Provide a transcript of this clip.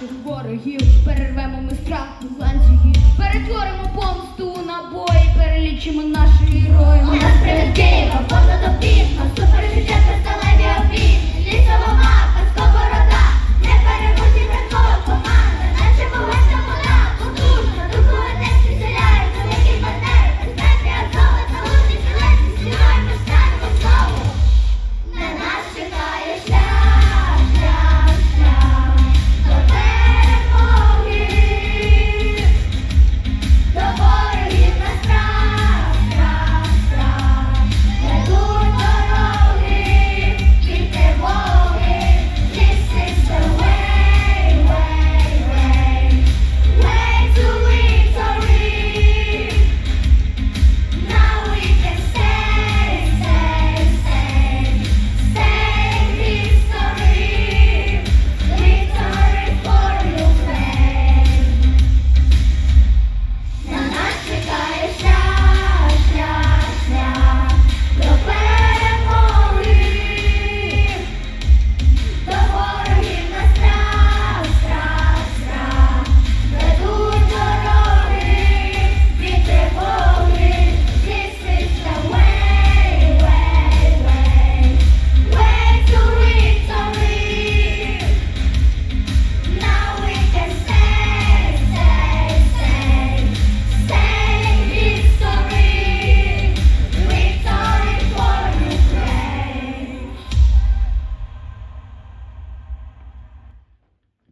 наших ворогів, перервемо ми страх у ланцюгів, перетворимо помсту у набої, перелічимо наші герої. У нас справедлива, повна добірна, супер життя